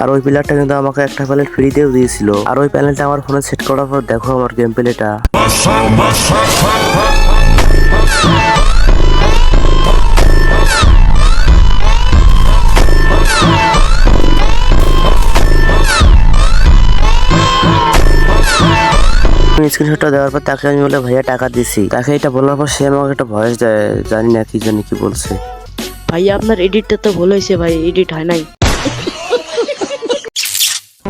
আর ওই প্লেয়ারটা কিন্তু আমাকে একটা প্যালেট ফ্রিতেও দিয়েছিল। আর ওই প্যালেটটা আমার ফোনে সেট করার পর দেখো আমার গেম প্লেটা স্ক্রিনশটটা দেওয়ার পর তাকে আমি বলে, ভাইয়া, টাকা দিছি। তাকে এটা বলার পর সে আমাকে একটা ভয়েস দেয়, জানি না কি জানি কি বলছে। ভাইয়া, আপনার এডিটটা তো ভুল হয়েছে ভাই এডিট হয় নাই।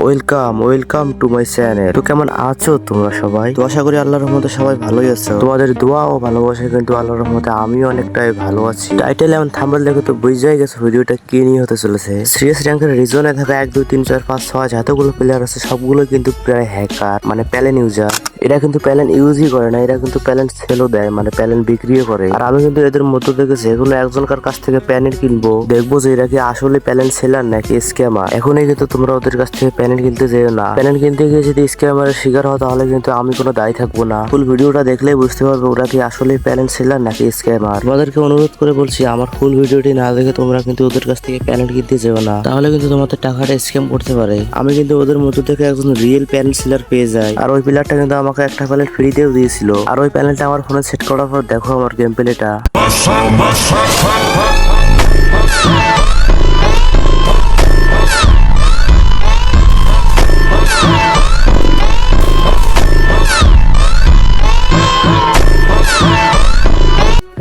Welcome welcome to my channel তো কেমন আছো তোমরা সবাই? তো আশা করি আল্লাহর রহমতে সবাই ভালোই আছো। তোমাদের দোয়া ও ভালোবাসা কিন্তু আল্লাহর রহমতে আমিও অনেকটাই ভালো আছি। টাইটেল এমন থাম্বনেল দেখে তো বুঝাই গেছে ভিডিওটা কি নিয়ে হতে চলেছে। সিরিয়াস র্যাঙ্কের রিজনে থাকা এক, দুই, তিন, চার, পাঁচ, ছয় যতগুলো প্লেয়ার আছে সবগুলো কিন্তু প্রায় হ্যাকার মানে প্যালেন ইউজার এরা কিন্তু প্যালেন ইউজই করে না, এরা কিন্তু প্যালেন সেলও দেয় মানে প্যালেন বিক্রিও করে। আর আমি কিন্তু এদের মধ্য থেকে যে কোনো একজনকার কাছ থেকে প্যানেল কিনবো, দেখব যে এরা কি আসলে প্যালেন সেলার নাকি স্ক্যামার এখনই কিন্তু তোমরা ওদের কাছ থেকে প্যানেল কিনতে যেও না। প্যানেল কিনতে গিয়ে যদি স্ক্যামারের শিকার হয় তাহলে কিন্তু আমি কোনো দায়ী থাকব না। ফুল ভিডিওটা দেখলেই বুঝতে পারবে ওরা কি আসলে প্যানেল সেলার নাকি স্ক্যামার তোমাদেরকে অনুরোধ করে বলছি, আমার ফুল ভিডিওটি না দেখে তোমরা কিন্তু ওদের কাছ থেকে প্যানেল কিনতে যেও না। তাহলে কিন্তু তোমাদের টাকাটা স্ক্যাম করতে পারে। আমি কিন্তু ওদের মধ্য থেকে একজন রিয়েল প্যানেল সেলার পেয়ে যাই। আর ওই প্লেয়ারটা কিন্তু আমাকে একটা প্যানেল ফ্রিতেও দিয়েছিল। আর ওই প্যানেলটা আমার ফোনে সেট করার পর দেখো আমার গেম প্লেটা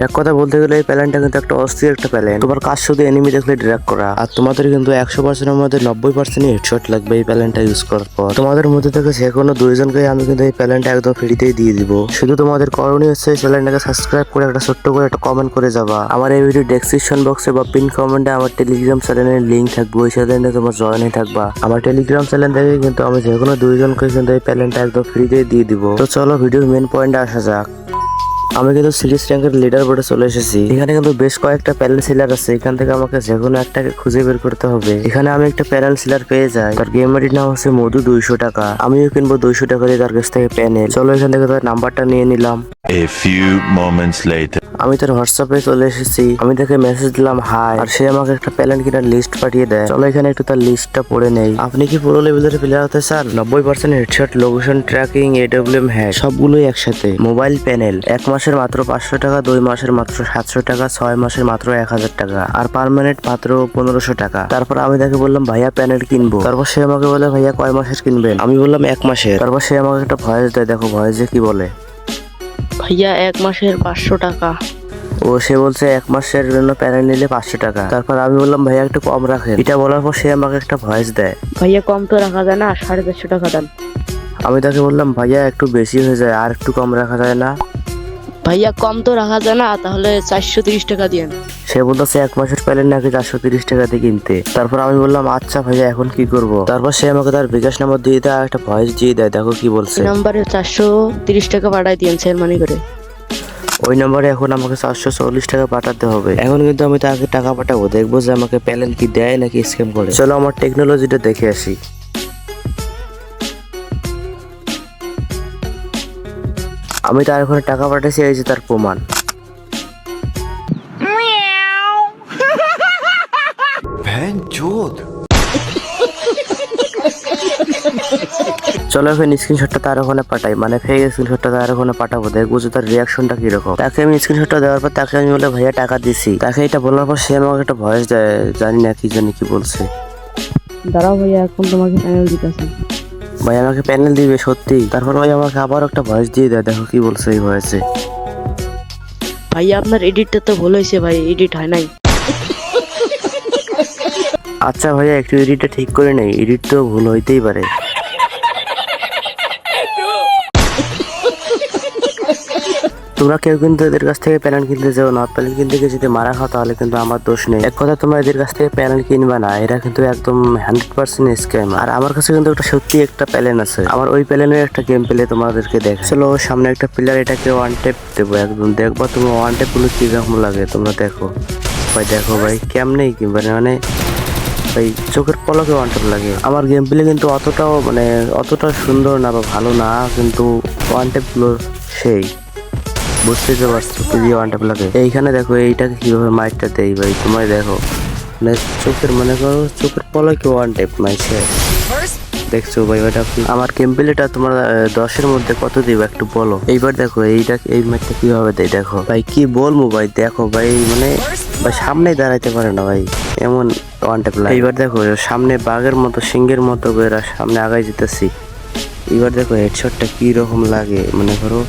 এক কথা বলতে গেলে এই প্যালেনটা কিন্তু একটা অস্থির একটা প্যালেন। তোমার কাজ শুধু এনিমি দেখলে ড্র্যাগ করা। আর তোমাদের কিন্তু একশো পার্সেন্টের মধ্যে নব্বই পার্সেন্ট হেডশট লাগবে এই প্যালেনটা ইউজ করার পর। তোমাদের মধ্যে থেকে যে কোনো দুইজনকে আমি কিন্তু এই প্যালেনটা একদম ফ্রিতেই দিয়ে দিব। শুধু তোমাদের করণীয় হচ্ছে এই চ্যানেলটাকে সাবস্ক্রাইব করে একটা ছোট্ট করে একটা কমেন্ট করে যাবা। আমার এই ভিডিও ডেসক্রিপশন বক্সে বা পিন কমেন্টে আমার টেলিগ্রাম চ্যানেলের লিঙ্ক থাকবে। ওই চ্যানেলে তোমার জয়েন থাকবা। আমার টেলিগ্রাম চ্যানেল থেকে কিন্তু আমি যে কোনো দুইজনকে কিন্তু এই প্যালেনটা একদম ফ্রিতেই দিয়ে দিব। তো চলো ভিডিওর মেন পয়েন্টে আসা যাক। আমি কিন্তু সিরিজ র্যাঙ্কের লিডার বোর্ডে চলে এসেছি। এখানে কিন্তু বেশ কয়েকটা প্যানেল সিলার আছে। এখান থেকে আমাকে যে কোনো একটাকে খুঁজে বের করতে হবে। এখানে আমি একটা প্যানেল সিলার পেয়ে যাই। তার গেম আইডির নাম হচ্ছে মধু দুইশো টাকা। আমিও কিনবো দুইশো টাকা দিয়ে তার কাছ থেকে প্যানেল চলো এখান থেকে তার নাম্বারটা নিয়ে নিলাম। A few moments later. আমি তার হোয়াটসঅ্যাপে চলে এসেছি। আমি তাকে মেসেজ দিলাম হাই আর সে আমাকে একটা প্যালেন কেনার লিস্ট পাঠিয়ে দেয়। চলো এখানে একটু তার লিস্টটা পড়ে নেই। আপনি কি পুরো লেভেলের প্লেয়ার হতে চান? নব্বই percent headshot location tracking AWM হ্যাঁ সবগুলোই একসাথে। মোবাইল প্যানেল এক মাসের মাত্র পাঁচশো টাকা, দুই মাসের মাত্র সাতশো টাকা, ছয় মাসের মাত্র এক হাজার টাকা। আর পার্মানেন্ট মাত্র পনেরোশো টাকা। তারপর আমি তাকে বললাম, ভাইয়া প্যানেল কিনবো। তারপর সে আমাকে বলে, ভাইয়া, কয় মাসের কিনবেন? আমি বললাম, এক মাসের। তারপর সে আমাকে একটা ভয়েস দেয়, দেখো ভয়েসে কি বলে। ভাইয়া এক মাসের পাঁচশো টাকা। ও সে বলছে এক মাসের জন্য প্যানেল নিলে পাঁচশো টাকা। তারপর আমি বললাম ভাইয়া একটু কম রাখেন। এটা বলার পর সে আমাকে একটা ভয়েস দেয়। ভাইয়া কম তো রাখা যায় না সাড়ে চারশো টাকা দেন। আমি তাকে বললাম ভাইয়া একটু বেশি হয়ে যায় আর একটু কম রাখা যায় না। ভাইয়া কম তো রাখা যায় না তাহলে চারশো তিরিশ টাকা দিয়েন সে বলতেছে এক মাসের প্যানেল নাকি চারশো তিরিশ টাকা দিয়ে কিনতে। তারপর আমি বললাম আচ্ছা ভাইয়া এখন কি করব? তারপর সে আমাকে তার বিকাশ নাম্বার দিয়ে দেয় একটা ভয়েস দিয়ে দেয় দেখো কি বলছে। নাম্বারে চারশো তিরিশ টাকা পাঠাই দিয়েন সেল মানি করে। ওই নম্বরে এখন আমাকে চারশো চল্লিশ টাকা পাঠাতে হবে। এখন কিন্তু আমি তাকে টাকা পাঠাবো দেখব যে আমাকে প্যালেন কি দেয় নাকি স্ক্যাম করে। চলো আমার টেকনোলজিটা দেখে আসি। আমি তার ওখানে টাকা পাঠাইছি এই যে তার প্রমাণ। চলো এখন স্ক্রিনশটটা তার ওখানে পাঠাই। মানে ফেক স্ক্রিনশটটা তার ওখানে পাঠাবো দেখব যে তার রিয়াকশনটা কীরকম। তাকে আমি স্ক্রিনশটটা দেওয়ার পর তাকে আমি বলে ভাইয়া টাকা দিছি। তাকে এটা বলার পর সে আমাকে একটা ভয়েস দেয় জানি না কি জানি কি বলছে। দাঁড়াও ভাইয়া এখন তোমাকে প্যানেল দিতেছি। ভাই আমাকে প্যানেল দিবে সত্যি। তারপর ভাই আমাকে আবার একটা ভয়েস দিয়ে দেয় দেখো কি বলছে এই ভয়েসে ভাই আপনার এডিটটা তো ভুল হয়েছে ভাই এডিট হয় নাই। আচ্ছা ভাইয়া একটু এডিটটা ঠিক করে নেই এডিট তো ভুল হইতেই পারে। তোমরা কেউ কিন্তু এদের কাছ থেকে প্যানেল কিনতে যাও না। প্যানেল কিনতে গিয়ে যদি মারা খাও, তাহলে কিন্তু আমার দোষ নেই। এক কথা, তোমরা এদের কাছ থেকে প্যানেল কিনবা না। এরা কিন্তু একদম হান্ড্রেড পার্সেন্ট স্ক্যাম আর আমার কাছে কিন্তু একটা সত্যি একটা প্যালেন আছে। আমার ওই প্যালেনের একটা গেম পেলে তোমাদেরকে দেখ চলো, সামনে একটা প্লেয়ার এটাকে ওয়ান টেপ দেবো একদম। দেখব তুমি ওয়ান টেপগুলো কীরকম লাগে, তোমরা দেখো। ভাই দেখো ভাই কেমনেই কিংবা মানে ভাই, চোখের পলকে ওয়ান টেপ লাগে। আমার গেম প্লে কিন্তু অতটাও মানে অতটা সুন্দর না বা ভালো না, কিন্তু ওয়ান টেপগুলো সেই। বুঝতেই তো পারছ দিয়ে ওয়ান টেপ লাগে। এইখানে দেখো, এইটাকে কীভাবে মাইটটা দেই ভাই, তোমায় দেখো। মানে চোখের, মনে করো, চোখের পলকে ওয়ান টেপ মাইছে দেখছ ভাই, ওটা আমার গেম প্লেটা তোমার দশের মধ্যে কত দিব একটু বলো। এইবার দেখো, এইটা, এই ম্যাচটা কীভাবে দেয়, দেখো। ভাই, কি বলব ভাই, দেখো ভাই মানে ভাই সামনে দাঁড়াইতে পারে না ভাই, এমন ওয়ান টেপ লাগে। এইবার দেখো, সামনে বাঘের মতো, সিংহের মতো সামনে আগাই যেতেছি। এবার দেখো হেডশটটা কি রকম লাগে, মনে করো।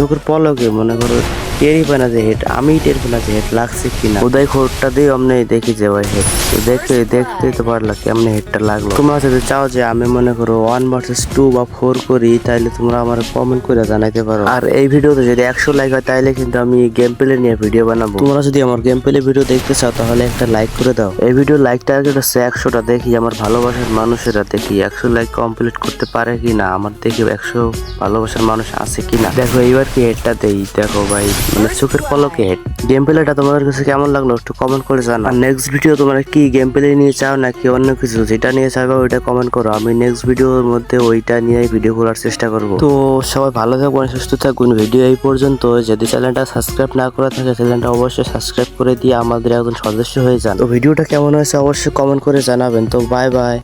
চোখের পলকে মনে করো টেরই পায় না যে হেড, আমি টের পাই না যে হেড, লাগছে কিনা উদয় খোরটা দিয়ে অমনি দেখি যে ভাই হেড। দেখতে দেখতে তো পারলা কেমনে হেডটা লাগল। তোমরা যদি চাও যে আমি মনে করো ওয়ান ভার্সেস টু বা ফোর করি তাহলে তোমরা আমার কমেন্ট করে জানাইতে পারো। আর এই ভিডিওতে যদি একশো লাইক হয় তাহলে কিন্তু আমি গেম প্লে নিয়ে ভিডিও বানাবো। তোমরা যদি আমার গেম প্লে ভিডিও দেখতে চাও, তাহলে একটা লাইক করে দাও। এই ভিডিও লাইক টার্গেট হচ্ছে একশোটা দেখি, আমার ভালোবাসার মানুষেরা দেখি, একশো লাইক কমপ্লিট করতে পারে কি না আমার দেখি একশো ভালোবাসার মানুষ আছে কিনা। দেখো, এইবার কি হেডটা দেই, দেখো ভাই। মানে চোখের পলকে। হেড গেম প্লেটা তোমাদের কাছে কেমন লাগল একটু কমেন্ট করে জানা আর নেক্সট ভিডিও তোমরা কি গেম প্লে নিয়ে চাও নাকি অন্য কিছু? যেটা নিয়ে চাইবে ওইটা কমেন্ট করো। আমি নেক্সট ভিডিওর মধ্যে ওইটা নিয়ে ভিডিও করার চেষ্টা করব। তো সবাই ভালো থাকবেন সুস্থ থাকবেন। ভিডিও এই পর্যন্ত। যদি চ্যানেলটা সাবস্ক্রাইব না করা থাকে চ্যানেলটা অবশ্যই সাবস্ক্রাইব করে দিয়ে আমাদের একজন সদস্য হয়ে যান। তো ভিডিওটা কেমন হয়েছে অবশ্যই কমেন্ট করে জানাবেন। তো বাই বাই